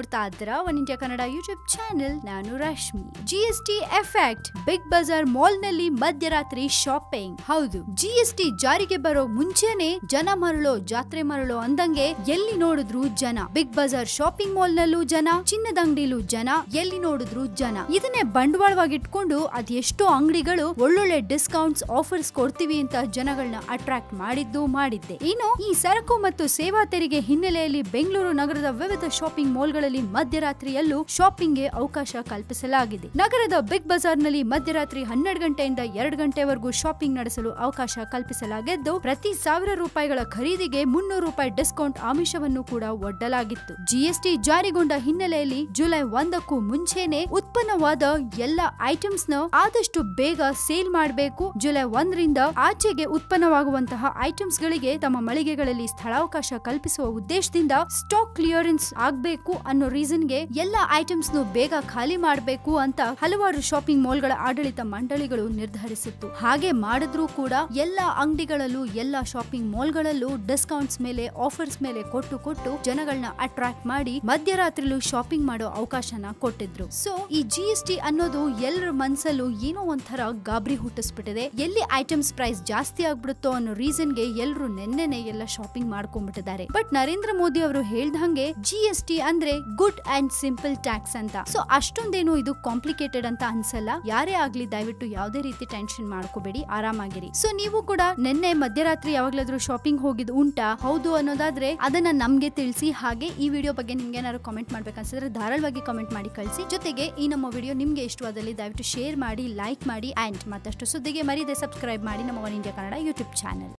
ನೋಡ್ತಾ ಇದ್ದೀರಾ? One India Kannada YouTube channel ನಾನು Rashmi. G S T effect Big Bazaar ಮಾಲ್ನಲ್ಲಿ ಮಧ್ಯರಾತ್ರಿ ಶಾಪಿಂಗ್ ಹೌದು ಜಿ ಎಸ್ ಟಿ ಜಾರಿಗೆ ಬರೋ ಮುಂಚೆನೆ ಜನ ಮರಳೋ, ಜಾತ್ರೆ ಮರಳೋ ಅಂದಂಗೆ ಎಲ್ಲಿ ನೋಡಿದ್ರು ಜನ. ಬಿಗ್ ಬಜಾರ್ ಶಾಪಿಂಗ್ ಮಾಲ್ ನಲ್ಲೂ ಜನ, ಚಿನ್ನದ ಅಂಗಡಿಲೂ ಜನ, ಎಲ್ಲಿ ನೋಡಿದ್ರು ಜನ. ಇದನ್ನೇ ಬಂಡವಾಳವಾಗಿ ಇಟ್ಕೊಂಡು ಅದೆಷ್ಟೋ ಅಂಗಡಿಗಳು ಒಳ್ಳೊಳ್ಳೆ ಡಿಸ್ಕೌಂಟ್ಸ್ ಆಫರ್ಸ್ ಕೊಡ್ತೀವಿ ಅಂತ ಜನಗಳನ್ನ ಅಟ್ರಾಕ್ಟ್ ಮಾಡಿದ್ದು ಮಾಡಿದ್ದೆ. ಇನ್ನು ಈ ಸರಕು ಮತ್ತು ಸೇವಾ ತೆರಿಗೆ ಹಿನ್ನೆಲೆಯಲ್ಲಿ ಬೆಂಗಳೂರು ನಗರದ ವಿವಿಧ ಶಾಪಿಂಗ್ ಮಾಲ್ಗಳಲ್ಲಿ ಮಧ್ಯರಾತ್ರಿಯಲ್ಲೂ ಶಾಪಿಂಗ್ಗೆ ಅವಕಾಶ ಕಲ್ಪಿಸಲಾಗಿದೆ. ನಗರದ ಬಿಗ್ ಬಜಾರ್ನಲ್ಲಿ ಮಧ್ಯರಾತ್ರಿ ಹನ್ನೆರಡು ಗಂಟೆಯಿಂದ ಎರಡು ಗಂಟೆವರೆಗೂ ಶಾಪಿಂಗ್ ನಡೆಸಲು ಅವಕಾಶ ಕಲ್ಪಿಸಲಾಗಿದ್ದು, ಪ್ರತಿ ಸಾವಿರ ರೂಪಾಯಿಗಳ ಖರೀದಿಗೆ ಮುನ್ನೂರು ರೂಪಾಯಿ ಡಿಸ್ಕೌಂಟ್ ಆಮಿಷವನ್ನು ಕೂಡ ಒಡ್ಡಲಾಗಿತ್ತು. ಜಿಎಸ್ಟಿ ಜಾರಿಗೊಂಡ ಹಿನ್ನೆಲೆಯಲ್ಲಿ ಜುಲೈ ಒಂದಕ್ಕೂ ಮುಂಚೆನೆ ಉತ್ಪನ್ನವಾದ ಎಲ್ಲ ಐಟಮ್ಸ್ನ ಆದಷ್ಟು ಬೇಗ ಸೇಲ್ ಮಾಡಬೇಕು. ಜುಲೈ ಒಂದರಿಂದ ಆಚೆಗೆ ಉತ್ಪನ್ನವಾಗುವಂತಹ ಐಟಮ್ಸ್ ಗಳಿಗೆ ತಮ್ಮ ಮಳಿಗೆಗಳಲ್ಲಿ ಸ್ಥಳಾವಕಾಶ ಕಲ್ಪಿಸುವ ಉದ್ದೇಶದಿಂದ ಸ್ಟಾಕ್ ಕ್ಲಿಯರೆನ್ಸ್ ಆಗಬೇಕು ರೀಸನ್ಗೆ ಎಲ್ಲ ಐಟಮ್ಸ್ ನು ಬೇಗ ಖಾಲಿ ಮಾಡಬೇಕು ಅಂತ ಹಲವಾರು ಶಾಪಿಂಗ್ ಮಾಲ್ಗಳ ಆಡಳಿತ ಮಂಡಳಿಗಳು ನಿರ್ಧರಿಸಿತ್ತು. ಹಾಗೆ ಮಾಡಿದ್ರೂ ಕೂಡ ಎಲ್ಲ ಅಂಗಡಿಗಳಲ್ಲೂ ಎಲ್ಲ ಶಾಪಿಂಗ್ ಮಾಲ್ ಗಳಲ್ಲೂ ಡಿಸ್ಕೌಂಟ್ಸ್ ಮೇಲೆ, ಆಫರ್ಸ್ ಮೇಲೆ ಕೊಟ್ಟು ಕೊಟ್ಟು ಜನಗಳನ್ನ ಅಟ್ರಾಕ್ಟ್ ಮಾಡಿ ಮಧ್ಯರಾತ್ರಿಲೂ ಶಾಪಿಂಗ್ ಮಾಡೋ ಅವಕಾಶನ ಕೊಟ್ಟಿದ್ರು. ಸೊ, ಈ ಜಿ ಎಸ್ ಟಿ ಅನ್ನೋದು ಎಲ್ಲರ ಮನ್ಸಲ್ಲೂ ಏನೋ ಒಂಥರ ಗಾಬರಿ ಹುಟ್ಟಿಸ್ಬಿಟ್ಟಿದೆ. ಎಲ್ಲಿ ಐಟಮ್ಸ್ ಪ್ರೈಸ್ ಜಾಸ್ತಿ ಆಗ್ಬಿಡುತ್ತೋ ಅನ್ನೋ ರೀಸನ್ಗೆ ಎಲ್ಲರೂ ನೆನ್ನೆನೆ ಎಲ್ಲ ಶಾಪಿಂಗ್ ಮಾಡ್ಕೊಂಡ್ಬಿಟ್ಟಿದ್ದಾರೆ. ಬಟ್ ನರೇಂದ್ರ ಮೋದಿ ಅವರು ಹೇಳ್ದಂಗೆ ಜಿ ಎಸ್ ಟಿ ಅಂದ್ರೆ ಗುಡ್ ಅಂಡ್ ಸಿಂಪಲ್ ಟ್ಯಾಕ್ಸ್ ಅಂತ. ಸೊ ಅಷ್ಟೊಂದೇನು ಇದು ಕಾಂಪ್ಲಿಕೇಟೆಡ್ ಅಂತ ಅನ್ಸಲ್ಲ. ಯಾರೇ ಆಗ್ಲಿ ದಯವಿಟ್ಟು ಯಾವುದೇ ರೀತಿ ಟೆನ್ಷನ್ ಮಾಡ್ಕೋಬೇಡಿ, ಆರಾಮಾಗಿರಿ. ಸೊ ನೀವು ಕೂಡ ನಿನ್ನೆ ಮಧ್ಯರಾತ್ರಿ ಯಾವಾಗ್ಲಾದ್ರೂ ಶಾಪಿಂಗ್ ಹೋಗಿದ್ ಉಂಟಾ? ಹೌದು ಅನ್ನೋದಾದ್ರೆ ಅದನ್ನ ನಮ್ಗೆ ತಿಳಿಸಿ, ಹಾಗೆ ಈ ವಿಡಿಯೋ ಬಗ್ಗೆ ನಿಮ್ಗೆ ಏನಾದ್ರು ಕಾಮೆಂಟ್ ಮಾಡ್ಬೇಕನ್ಸಿದ್ರೆ ಧಾರಾಳವಾಗಿ ಕಾಮೆಂಟ್ ಮಾಡಿ ಕಳಿಸಿ. ಜೊತೆಗೆ ಈ ನಮ್ಮ ವಿಡಿಯೋ ನಿಮ್ಗೆ ಇಷ್ಟವಾದಲ್ಲಿ ದಯವಿಟ್ಟು ಶೇರ್ ಮಾಡಿ ಲೈಕ್ ಮಾಡಿ ಅಂಡ್ ಮತ್ತಷ್ಟು ಸುದ್ದಿಗೆ ಮರೀದೆ ಸಬ್ಸ್ಕ್ರೈಬ್ ಮಾಡಿ ನಮ್ಮ one India Kannada YouTube channel